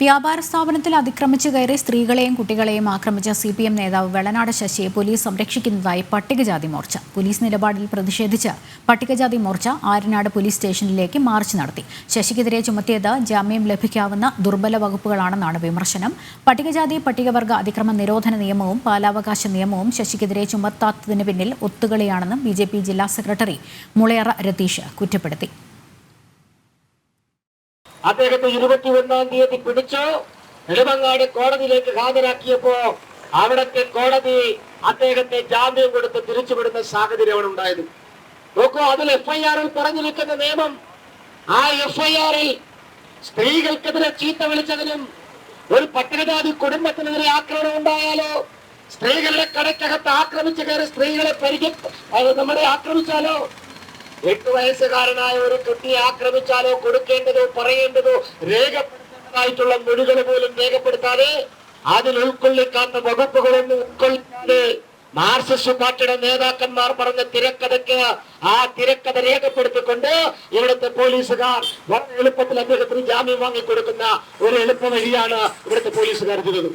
വ്യാപാര സ്ഥാപനത്തിൽ അതിക്രമിച്ചു കയറി സ്ത്രീകളെയും കുട്ടികളെയും ആക്രമിച്ച സി പി എം നേതാവ് വെളനാട് ശശിയെ പോലീസ് സംരക്ഷിക്കുന്നതായി പട്ടികജാതി മോർച്ച. പോലീസ് നിലപാടിൽ പ്രതിഷേധിച്ച് പട്ടികജാതി മോർച്ച ആര്യനാട് പോലീസ് സ്റ്റേഷനിലേക്ക് മാർച്ച് നടത്തി. ശശിക്കെതിരെ ചുമത്തിയത് ജാമ്യം ലഭിക്കാവുന്ന ദുർബല വകുപ്പുകളാണെന്നാണ് വിമർശനം. പട്ടികജാതി പട്ടികവർഗ അതിക്രമ നിരോധന നിയമവും ബാലാവകാശ നിയമവും ശശിക്കെതിരെ ചുമത്താത്തതിന് പിന്നിൽ ഒത്തുകളിയാണെന്നും ബി ജില്ലാ സെക്രട്ടറി മുളയറ രതീഷ് കുറ്റപ്പെടുത്തി. അദ്ദേഹത്തെ ഇരുപത്തി ഒന്നാം തീയതി പിടിച്ചു. നെടുമങ്ങാട് കോടതിയിലേക്ക് ഹാജരാക്കിയപ്പോ അവിടത്തെ കോടതി അദ്ദേഹത്തെ ജാമ്യം കൊടുത്ത് തിരിച്ചുവിടുന്ന സാഹചര്യമാണ് ഉണ്ടായത്. നോക്കൂ അതിൽ എഫ്ഐആറിൽ പറഞ്ഞിരിക്കുന്ന നിയമം ആ എഫ്ഐആറിൽ സ്ത്രീകൾക്കെതിരെ ചീത്ത വിളിച്ചതിനും ഒരു പട്ടികജാതി കുടുംബത്തിനെതിരെ ആക്രമണം ഉണ്ടായാലോ സ്ത്രീകളുടെ കടക്കകത്ത് ആക്രമിച്ചു കയറി സ്ത്രീകളെ പരിചയ നമ്മളെ ആക്രമിച്ചാലോ എട്ട് വയസ്സുകാരനായ ഒരു കുട്ടി ആക്രമിച്ചാലോ കൊടുക്കേണ്ടതോ പറയേണ്ടതോ രേഖപ്പെടുത്തേണ്ടതായിട്ടുള്ള മൊഴികൾ പോലും രേഖപ്പെടുത്താതെ അതിൽ ഉൾക്കൊള്ളിക്കാത്ത വകുപ്പുകളൊന്നും ഉൾക്കൊള്ളിക്കാതെ മാർസിസ്റ്റ് പാർട്ടിയുടെ നേതാക്കന്മാർ പറഞ്ഞ തിരക്കഥയ്ക്ക് ആ തിരക്കഥ രേഖപ്പെടുത്തിക്കൊണ്ട് ഇവിടുത്തെ പോലീസുകാർ വളരെ എളുപ്പത്തിൽ അദ്ദേഹത്തിന് ജാമ്യം വാങ്ങിക്കൊടുക്കുന്ന ഒരു എളുപ്പ വഴിയാണ് ഇവിടുത്തെ പോലീസുകാർ ചെയ്തത്.